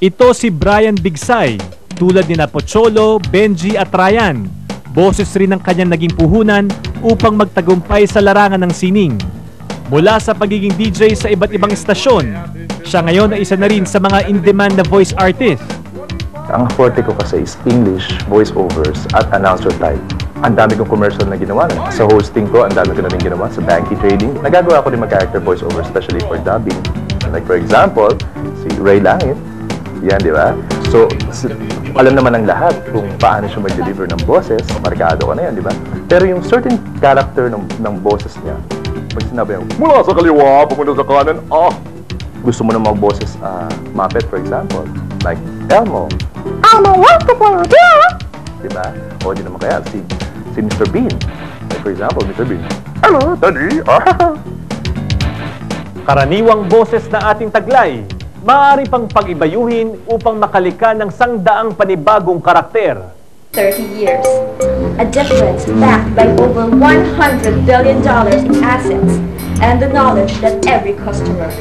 Ito si Brian Bigsay, tulad ni Pocholo, Benji at Ryan. Boses rin ng kanyang naging puhunan upang magtagumpay sa larangan ng sining. Mula sa pagiging DJ sa iba't ibang istasyon, siya ngayon ay isa na rin sa mga in-demand na voice artist. Ang forte ko kasi is English, voiceovers, at announcer type. Ang dami kong commercial na ginawa. Sa hosting ko, ang dami ko na rin ginawa. Sa banking trading, nagagawa ko din mag-character voiceover, especially for dubbing. Like for example, si Ray Langit. Yan, di ba? So, alam naman ng lahat kung paano siya mag-deliver ng boses. Markado ko na yan, di ba? Pero yung certain character ng, ng boses niya, pag sinabi niya, mula sa kaliwa, pumunta sa kanan, ah! Gusto mo na mag-boses, ah, Muppet, for example. Like, Elmo, Elmo, what's the idea? Diba? O di naman kaya, si, si Mr. Bean. Like, for example, Mr. Bean. Hello, Daddy! Ah! Karaniwang boses na ating taglay, maaari pang pag-ibayuhin upang makalika ng sangdaang panibagong karakter. 30 years. A difference backed by over $100 billion in assets and the knowledge that every customer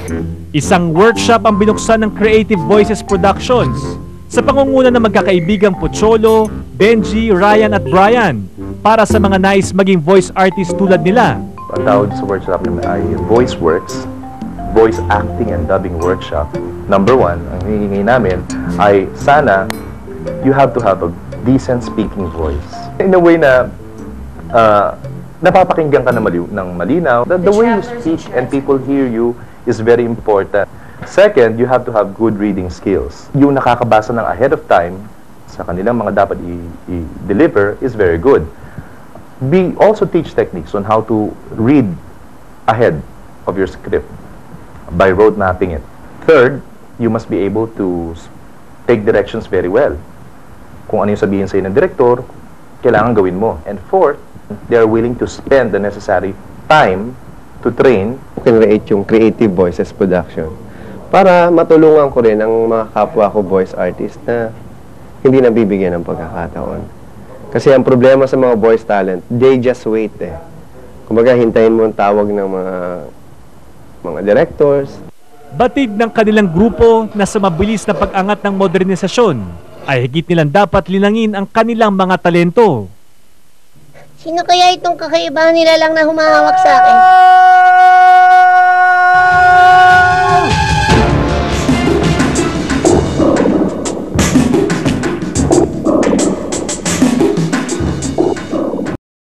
Isang workshop ang binuksan ng Creative Voices Productions sa pangunguna ng magkakaibigang Pocholo, Benji, Ryan at Brian para sa mga nais maging voice artist tulad nila. Ang tawag sa workshop namin ay Voice Works, Voice Acting and Dubbing Workshop. Number one, ang hihingi namin ay sana you have to have a decent speaking voice. In a way na uh, napapakinggan ka na maliw, ng malinaw. The, the way you speak and people hear you is very important. Second, you have to have good reading skills. Yung nakakabasa ng ahead of time sa kanilang mga dapat i- i-deliver is very good we also teach techniques on how to read ahead of your script by road mapping it. Third, you must be able to take directions very well. Kung ano yung sabihin sa'yo ng director, kailangan gawin mo. And fourth, they are willing to spend the necessary time to train create yung Creative Voices Production para matulungan ko rin ang mga kapwa ko voice artist na hindi nabibigyan ng pagkakataon. Kasi ang problema sa mga voice talent, they just wait eh. Kumbaga, hintayin mo ang tawag ng mga mga directors, Batid ng kanilang grupo na sa mabilis na pag-angat ng modernisasyon ay higit nilang dapat linangin ang kanilang mga talento. Sino kaya itong kakaiba nila lang na humahawak sa akin?